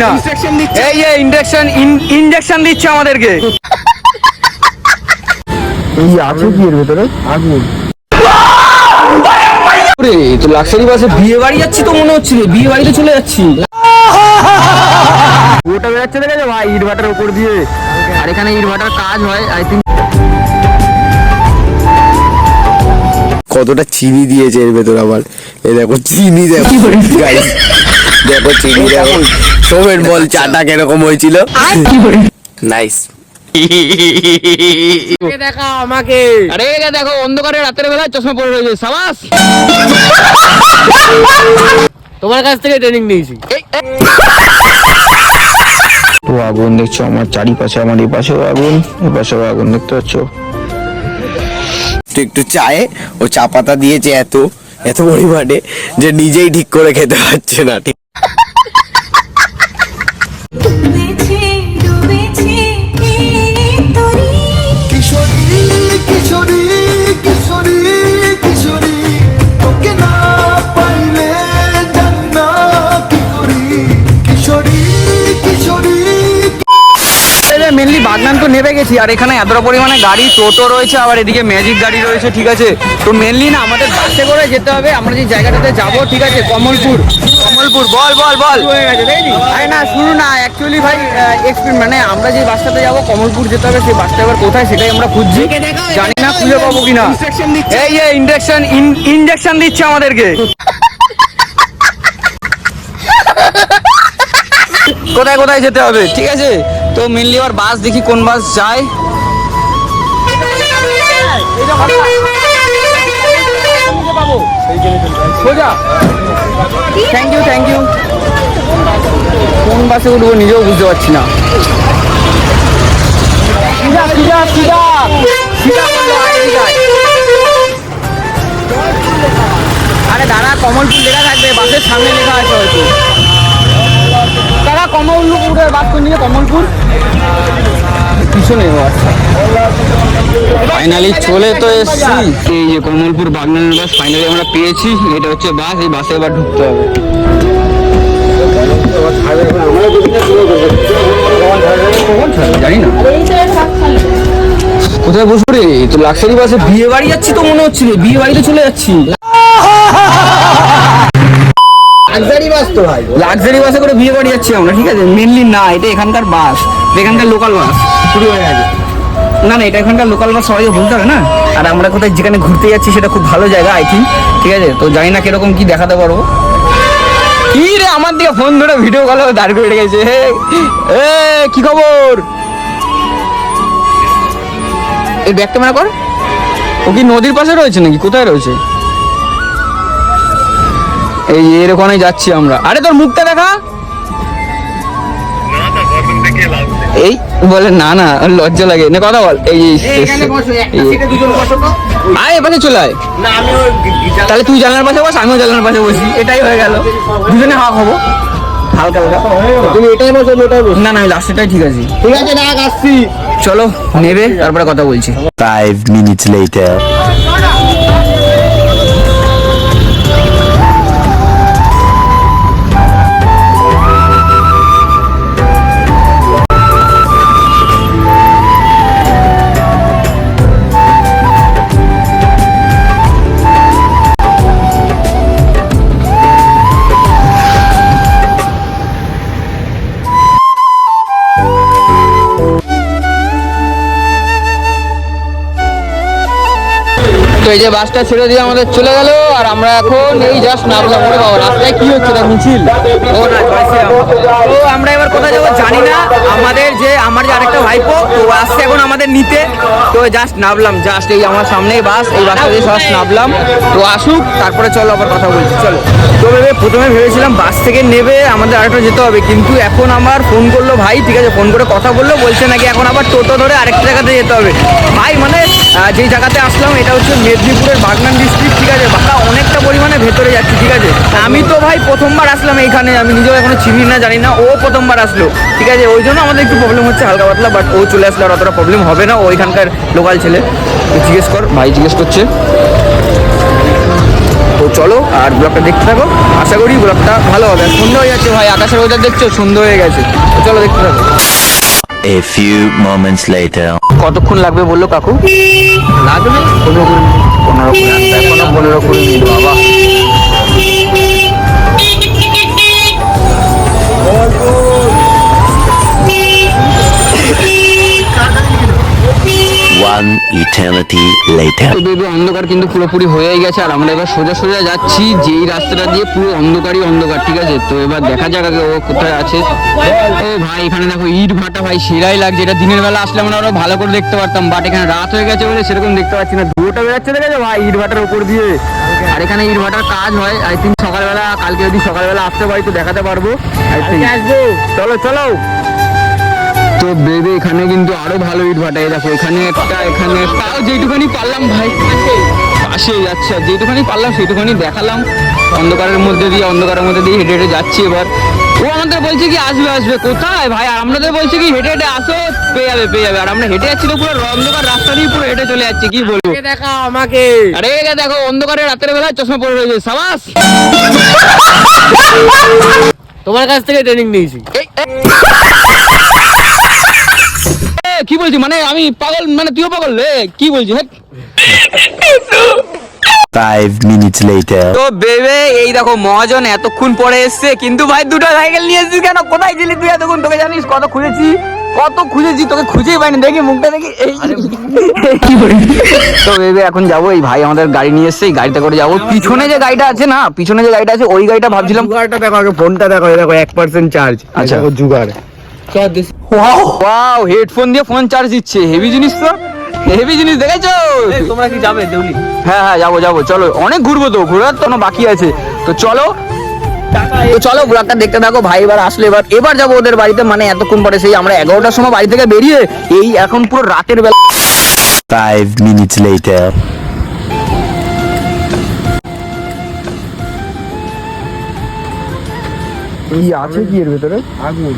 কিনা এই যে ইনজেকশন ইনজেকশন দিচ্ছে আমাদেরকে। এই আছে কি এর ভেতরে? আগুন ওরে তো লাক্সারি বাসে বিয়ে বাড়ি যাচ্ছি তো মনে হচ্ছিল বিয়ে বাড়িতে চলে যাচ্ছি। ওটা বেরাচ্ছে দেখেছ ভাই? ইট ভাটার উপর দিয়ে। আর এখানে ইট ভাটার কাজ হয় আই থিঙ্ক কতটা চিনি দিয়েছে এর ভেতর আবার। এই দেখো চিনি দেখো। দেখো চিনি দেখো। সোমের বল চাটা কীরকম হয়েছিল? নাইস দেখা আমাকে? আরে দেখো অন্ধকারে রাতের বেলায় চশমা পরে রয়েছে সাবাস! তোমার কাছ থেকে ট্রেনিং নিয়েছি। তো আগুন দেখছ আমার চারিপাশে আমার এই পাশেও আগুন এই পাশেও আগুন দেখতে পাচ্ছ? একটু একটু চায়ে ও চা পাতা দিয়েছে এত এত পরিমাণে যে নিজেই ঠিক করে খেতে পারছে না। ঠিক মেনলি বাগনান তো নেমে গেছি। আর এখানে এতটা পরিমাণে গাড়ি টোটো রয়েছে আবার এদিকে ম্যাজিক গাড়ি রয়েছে ঠিক আছে? তো মেনলি না আমাদের বাসে করে যেতে হবে। আমরা যে জায়গাটাতে যাব ঠিক আছে কমলপুর। কমলপুর বল বল বল। আরে না শুরু না অ্যাকচুয়ালি ভাই এক্সপিরিয়েন্স মানে আমরা যে বাসটাতে যাব কমলপুর যেতে হবে সেই বাসটা এবার কোথায় সেটাই আমরা খুঁজছি। জানি না খুঁজে পাবো কিনা। এই যে ইনজেকশন ইনজেকশন দিচ্ছে আমাদেরকে। কোথায় কোথায় যেতে হবে? ঠিক আছে? তো মেনলি আবার বাস দেখি কোন বাস যায়। থ্যাংক ইউ থ্যাংক ইউ কোন বাসে উঠবো নিজেও বুঝতে পারছি না। আরে দাদা কমলপুর লেখা থাকবে বাসের সামনে লেখা আছে হয়তো। কমলপুরের কোন দিকে কমলপুর। পিছনে আচ্ছা ফাইনালি চলে তো এসছি। এই যে কমলপুর বাগনানের বাস ফাইনালি আমরা পেয়েছি। এটা হচ্ছে বাস এই বাসে এবার ঢুকতে হবে। জানি না কোথায় বসবো রে? তো লাক্সারি বাসে বিয়ে বাড়ি যাচ্ছি তো মনে হচ্ছিল বিয়ে বাড়িতে চলে যাচ্ছি। লাক্সারি বাস তো ভাই। লাক্সারি বাসে করে বিয়ে বাড়ি যাচ্ছি আমরা, ঠিক আছে? মেনলি না, এটা এখানকার বাস এখানকার লোকাল বাস শুরু হয়ে গেছে। না না, এটা এখানকার লোকাল বাস হবে না? আর আমরা কোথায় যেখানে ঘুরতে যাচ্ছি সেটা খুব ভালো জায়গা আই থিঙ্ক ঠিক আছে? তো জানি না কীরকম কি দেখাতে পারব। কি রে, আমার দিকে ফোন ধরে ভিডিও কলে দাঁড় করে এ কি খবর? এই ব্যাগ ক্যামেরা কর। ও কি নদীর পাশে রয়েছে নাকি? কোথায় রয়েছে? এই এরকমই যাচ্ছি আমরা। আরে তোর মুখটা দেখা। এই বলে না না লজ্জা লাগে। না কথা বল। এই আয় এপাশে চলে আয়। তাহলে তুই জানলার পাশে বস আমিও জানলার পাশে বসি। এটাই হয়ে গেল। দুজনে হাওয়া খাব। হালকা হালকা। তুমি এটাই বসো ওটাই বসো। না না আমি লাস্টেটাই ঠিক আছে। ঠিক আছে না আসছি। চলো নেবে তারপরে কথা বলছি। ফাইভ মিনিটস লেটার এই যে বাসটা ছেড়ে দিয়ে আমাদের চলে গেল, আর আমরা এখন এই জাস্ট নামলাম। ওরে বাবা, রাস্তায় কি হচ্ছে? না মিছিল তো আমরা এবার কোথায় যাব জানি না। আমাদের যে, আমার যে আরেকটা ভাইপো তো আসছে এখন আমাদের নিতে। তো জাস্ট নামলাম জাস্ট এই আমার সামনেই বাস, এই বাসটা দিয়ে জাস্ট নামলাম। তো আসুক, তারপরে চলো আবার কথা বলছি, চলো। তো ভেবে প্রথমে ভেবেছিলাম বাস থেকে নেবে, আমাদের আরেকটা যেতে হবে। কিন্তু এখন আমার ফোন করল ভাই, ঠিক আছে, ফোন করে কথা বলল, বলছে নাকি এখন আবার টোটো ধরে আরেকটা জায়গাতে যেতে হবে। ভাই মানে যেই জায়গাতে আসলাম, এটা হচ্ছে মেদিনীপুরের বাগনান ডিস্ট্রিক্ট ঠিক আছে? বাটা অনেকটা পরিমাণে ভেতরে যাচ্ছি, ঠিক আছে? আমি তো ভাই প্রথমবার আসলাম এইখানে, আমি নিজেও এখনও চিনি না, জানি না, ও প্রথমবার আসলো, ঠিক আছে? ওই জন্য আমাদের একটু প্রবলেম হচ্ছে, হালকা পাতলা বাট ও চলে আসলে আর অতটা প্রবলেম হবে না ওইখানকার লোকাল ছেলে। জিজ্ঞেস কর, ভাই জিজ্ঞেস করছে। তো চলো, আর ব্লগটা দেখতে থাকো। আশা করি ব্লগটা ভালো হবে। সুন্দর হয়ে যাচ্ছে ভাই, আকাশের ওয়েদার দেখছ সন্ধ্যা হয়ে গেছে। তো চলো দেখতে থাকো। A few moments later. কতক্ষণ লাগবে বলল কাকু? লাগবে। পনেরো কুড়ি মিনিট। পনেরো কুড়ি পনেরো কুড়ি মিনিট বাবা। One eternity later. তো বেবি অন্ধকার কিন্তু পুরোপুরি হয়েই গেছে আর আমরা এবার সোজা সোজা যাচ্ছি যেই রাস্তাটা দিয়ে পুরো অন্ধকারই অন্ধকার ঠিক আছে? তো এবার দেখা যাক আগে ও কোথায় আছে। ও ভাই এখানে দেখো ইট ভাটা ভাই সেরাই লাগছে। এটা দিনের বেলা আসলে আমরা আরও ভালো করে দেখতে পারতাম বাট এখানে রাত হয়ে গেছে বলে সেরকম দেখতে পাচ্ছি না। ধুয়োটা বেরোচ্ছে দেখেছ ভাই ইট ভাটার উপর দিয়ে? আর এখানে ইট ভাটার কাজ হয় আই থিঙ্ক সকালবেলা কালকে যদি সকালবেলা আসতে পারি তো দেখাতে পারব আই থিঙ্ক চলো চলো। তো বেবে এখানে কিন্তু আরও ভালো ইট ভাটা এই দেখো এখানে একটা এখানে তাও যেটুখানি পারলাম ভাই পাশে আচ্ছা যেটুখানি পারলাম সেটুখানি দেখালাম। অন্ধকারের মধ্যে দিয়ে অন্ধকারের মধ্যে দিয়ে হেঁটে হেঁটে যাচ্ছি এবার। ও আমাদের বলছে কি আসবে আসবে। কোথায় ভাই? আর আমাদের বলছে কি হেঁটে হেঁটে আসো পেয়ে যাবে পেয়ে যাবে। আর আমরা হেঁটে যাচ্ছি তো পুরো অন্ধকার রাস্তা দিয়ে পুরো হেঁটে চলে যাচ্ছি কি বলব? দেখা আমাকে। আরে দেখো অন্ধকারে রাতের বেলায় চশমা পরে রয়েছে। সাবাস! তোমার কাছ থেকে ট্রেনিং নিয়েছি। কি বলছি? মানে আমি পাগল মানে তুইও পাগল? রে কি বলছি? হ্যাঁ। Five minutes later. তো বেবে এই দেখো মহাজন এতক্ষণ পরে এসছে কিন্তু ভাই দুটো সাইকেল নিয়ে এসেছিস কেন? কোথায় ছিলি তুই এতক্ষণ? তোকে জানিস কত খুঁজেছি? কত খুঁজেছি? তোকে খুঁজেই পাইনি দেখি মুখটা দেখি। এই। তো বেবে এখন যাব এই ভাই আমাদের গাড়ি নিয়ে এসছে এই গাড়িতে করে যাব। পিছনে যে গাড়িটা আছে না পিছনে যে গাড়িটা আছে ওই গাড়িটা ভাবছিলাম জুগারটা দেখো আগে ফোনটা দেখো এই দেখো এক পার্সেন্ট চার্জ আচ্ছা। ওয়াও হেডফোন দিয়ে ফোন চার্জ দিচ্ছে। হেভি জিনিস তো। হেভি জিনিস দেখেছ? তোমরা কি যাবে দেউলি? হ্যাঁ হ্যাঁ যাব যাব। চলো অনেক ঘুরবো তো। ঘোরার তো বাকি আছে। তো চলো। তো চলো ব্লগটা দেখতে থাকো। ভাই এবার আসলে এবার এবার যাব ওদের বাড়িতে। মানে এতক্ষণ পরে সেই আমরা এগারোটার সময় বাড়ি থেকে বেরিয়ে এই এখন পুরো রাতের বেলা minutes later. এই আছে কি এর ভেতরে? আগুন।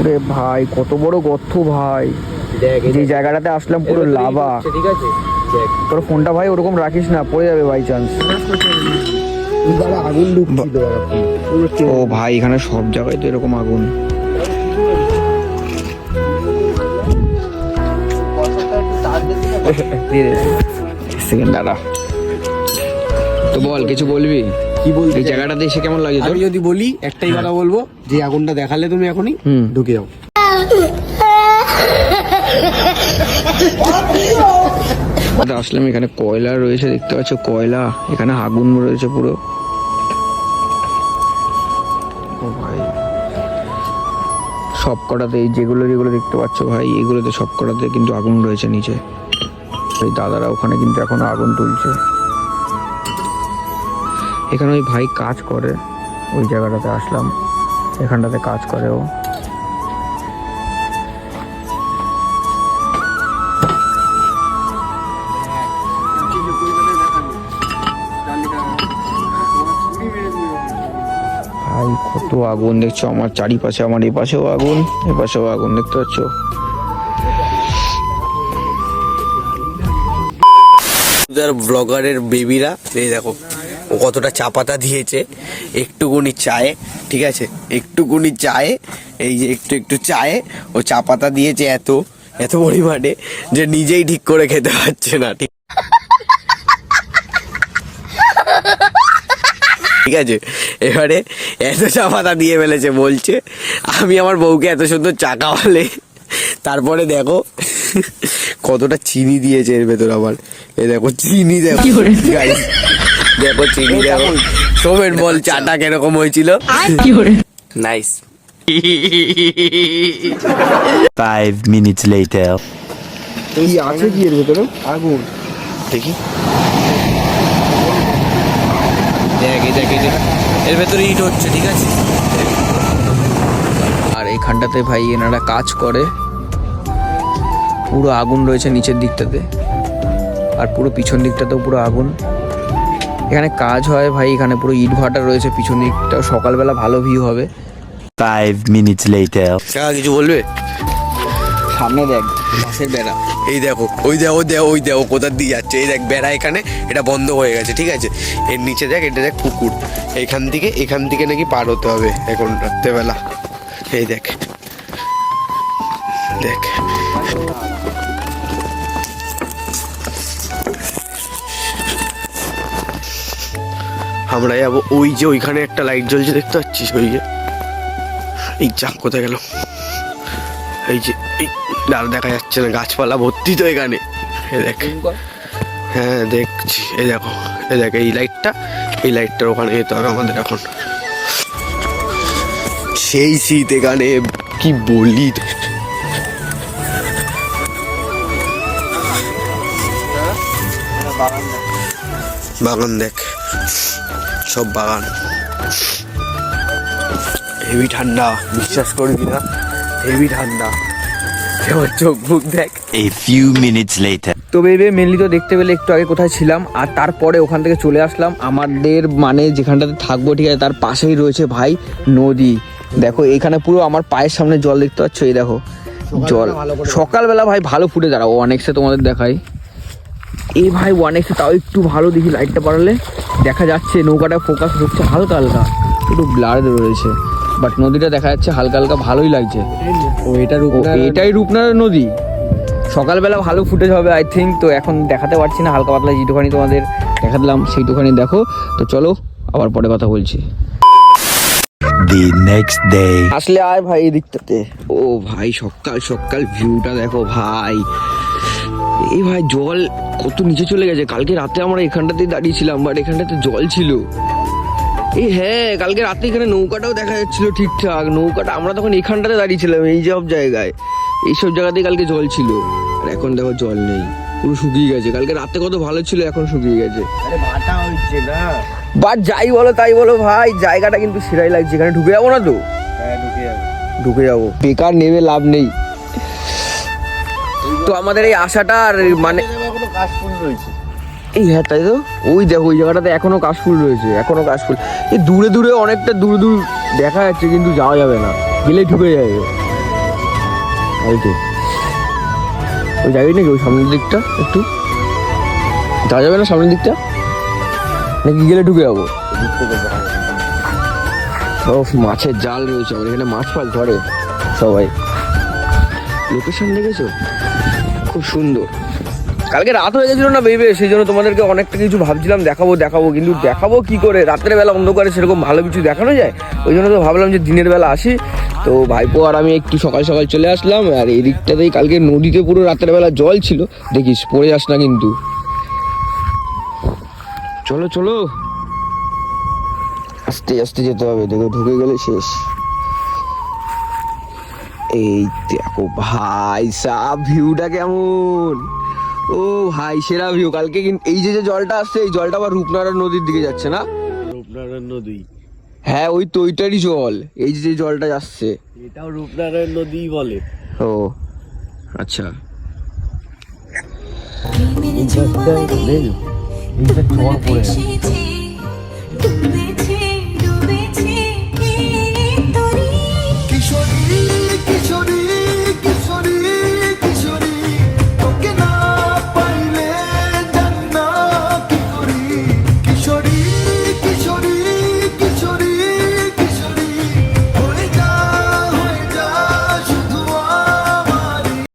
ওরে ভাই কত বড় গর্ত ভাই। যে জায়গাটাতে আসলাম পুরো লাভা। ঠিক আছে? তোর ফোনটা ভাই ওরকম রাখিস না পড়ে যাবে বাই চান্স। ও ভাই এখানে সব জায়গায় তো এরকম আগুন। সেকেন্ড দাঁড়া। তো বল কিছু বলবি? কি বলতে এই জায়গাটাতে এসে কেমন লাগে আমি যদি বলি একটাই কথা বলব যে আগুনটা দেখালে তুমি এখনই। ঢুকে যাও। আমরা আসলাম এখানে কয়লা রয়েছে দেখতে পাচ্ছ কয়লা এখানে আগুন রয়েছে পুরো। ভাই। সব কটাতে এই যেগুলো যেগুলো দেখতে পাচ্ছ ভাই এগুলোতে সব কটাতে কিন্তু আগুন রয়েছে নিচে। এই দাদারা ওখানে কিন্তু এখন আগুন তুলছে। এখানে ওই ভাই কাজ করে। ওই জায়গাটাতে আসলাম। এখানটাতে কাজ করে ও। কত আগুন দেখছ? আমার চারিপাশে, আমার এপাশেও আগুন এপাশেও আগুন, দেখতে পাচ্ছ? ব্লগারের বেবিরা এই দেখো। ও কতটা চা পাতা দিয়েছে একটুকুনি চায়ে ঠিক আছে? একটুকুনি চায়ে এই যে একটু একটু চায়ে ও চা পাতা দিয়েছে এত এত পরিমাণে যে নিজেই ঠিক করে খেতে পারছে না ঠিক ঠিক আছে? এবারে এত চা পাতা দিয়ে ফেলেছে বলছে আমি আমার বউকে এত সুন্দর চা খাওয়ালে। তারপরে দেখো কতটা চিনি দিয়েছে এর ভেতর আবার। এ দেখো চিনি দেখো দেখো চিনি দেখো। সোমেন বল চাটা কীরকম হয়েছিল? Nice Five minutes later. এই আছে কি এর ভেতরে? আগুন। দেখি। দেখ এই দেখ। এর ভেতরে ইট হচ্ছে ঠিক আছে? আর এইখানটাতে ভাই এনারা কাজ করে। পুরো আগুন রয়েছে নিচের দিকটাতে। আর পুরো পিছন দিকটাতেও পুরো আগুন। এখানে কাজ হয় ভাই এখানে পুরো ইট ভাটা রয়েছে পিছন দিকটাও সকালবেলা ভালো ভিউ হবে। Five minutes later. কাকা কিছু বলবে? সামনে দেখ বাসের বেড়া। এই দেখো ওই দেখো দেখো ওই দেখো কোথার দিয়ে যাচ্ছে। এই দেখ বেড়া এখানে এটা বন্ধ হয়ে গেছে ঠিক আছে? এর নিচে দেখ এটা দেখ পুকুর। এখান থেকে এখান থেকে নাকি পার হতে হবে এখন রাত্রেবেলা। এই দেখ দেখ। আমরা যাব। ওই যে ওইখানে একটা লাইট জ্বলছে দেখতে পাচ্ছিস? ওই যে। এই যা কোথায় গেল? এই যে এই আর দেখা যাচ্ছে না গাছপালা ভর্তি তো এখানে। এ দেখ। হ্যাঁ দেখছি। এই দেখো এই দেখ এই লাইটটা এই লাইটটার ওখানে যেতে হবে আমাদের এখন। সেই শীত এখানে কি বলি? বাগান দেখ। সব বাগান। হেভি ঠান্ডা। বিশ্বাস করবি না? হেভি ঠান্ডা। কেমন চোখ মুখ দেখ। A few minutes later. তো বেবে মেনলি তো দেখতে পেলে একটু আগে কোথায় ছিলাম আর তারপরে ওখান থেকে চলে আসলাম। আমাদের মানে যেখানটাতে থাকব ঠিক আছে তার পাশেই রয়েছে ভাই নদী। দেখো এখানে পুরো আমার পায়ের সামনে জল দেখতে পাচ্ছ এই দেখো। জল। সকালবেলা ভাই ভালো ফুটে দাঁড়াও অনেকসে তোমাদের দেখাই। এই ভাই ওয়ান এক্সে তাও একটু ভালো দেখি লাইটটা বাড়ালে। দেখা যাচ্ছে নৌকাটা ফোকাস হচ্ছে হালকা হালকা। একটু ব্লার রয়েছে বাট নদীটা দেখা যাচ্ছে হালকা হালকা ভালোই লাগছে। ও এটা রূপ এটাই রূপনারায়ণ নদী। সকালবেলা ভালো ফুটেজ হবে আই থিঙ্ক তো এখন দেখাতে পারছি না হালকা পাতলা যেটুখানি তোমাদের দেখা দিলাম সেইটুখানি দেখো। তো চলো আবার পরে কথা বলছি। Day. আসলে আয় ভাই এই দিকটাতে ও ভাই সকাল সকাল ভিউটা দেখো ভাই। এই ভাই জল কত নিচে চলে গেছে। কালকে রাতে আমরা এখানটাতেই দাঁড়িয়েছিলাম বাট এখানটাতে জল ছিল। এই হ্যাঁ কালকে রাতে এখানে নৌকাটাও দেখা যাচ্ছিল ঠিকঠাক। নৌকাটা আমরা তখন এখানটাতে দাঁড়িয়েছিলাম এই সব জায়গায়। এইসব জায়গাতেই কালকে জল ছিল। আর এখন দেখো জল নেই পুরো শুকিয়ে গেছে। কালকে রাতে কত ভালো ছিল এখন শুকিয়ে গেছে। বাট যাই বলো তাই বলো ভাই জায়গাটা কিন্তু সেরাই লাগছে। এখানে ঢুকে যাব না তো? ঢুকে যাব। বেকার নেবে লাভ নেই। তো আমাদের এই আশাটা আর মানে এই হ্যাঁ তাই তো? ওই দেখো ওই জায়গাটাতে এখনও কাশফুল রয়েছে এখনও কাশফুল এই দূরে দূরে অনেকটা দূরে দূর দেখা যাচ্ছে কিন্তু যাওয়া যাবে না। গেলেই ঢুকে যাবে। ওই তো ওই যাবি নাকি ওই সামনের দিকটা একটু? যাওয়া যাবে না সামনের দিকটা? নাকি গেলে ঢুকে যাব? ও মাছের জাল রয়েছে আমার এখানে মাছ ফাল ধরে সবাই। লোকেশন দেখেছ? খুব সুন্দর। কালকে রাত হয়ে গেছিল না বেবে সেই জন্য তোমাদেরকে অনেকটা কিছু ভাবছিলাম দেখাবো দেখাবো কিন্তু দেখাবো কি করে? রাত্রের বেলা অন্ধকারে সেরকম ভালো কিছু দেখানো যায়? ওই জন্য তো ভাবলাম যে দিনের বেলা আসি। তো ভাইপো আর আমি একটু সকাল সকাল চলে আসলাম আর এই দিকটাতেই কালকে নদীতে পুরো রাতের বেলা জল ছিল। দেখিস পড়ে যাস না কিন্তু। চলো চলো। আস্তে আস্তে যেতে হবে দেখো ঢুকে গেলে শেষ। এই দেখো ভাই সাব ভিউটা কেমন? ও ভাই সেরা ভিউ কালকে কিন্তু এই যে যে জলটা আসছে এই জলটা আবার রূপনারায়ণ নদীর দিকে যাচ্ছে না? রূপনারায়ণ নদী। হ্যাঁ ওই তো ওইটারই জল। এই যে যে জলটা যাচ্ছে। এটাও রূপনারায়ণ নদী বলে। ও আচ্ছা। জোয়ারে ভেসে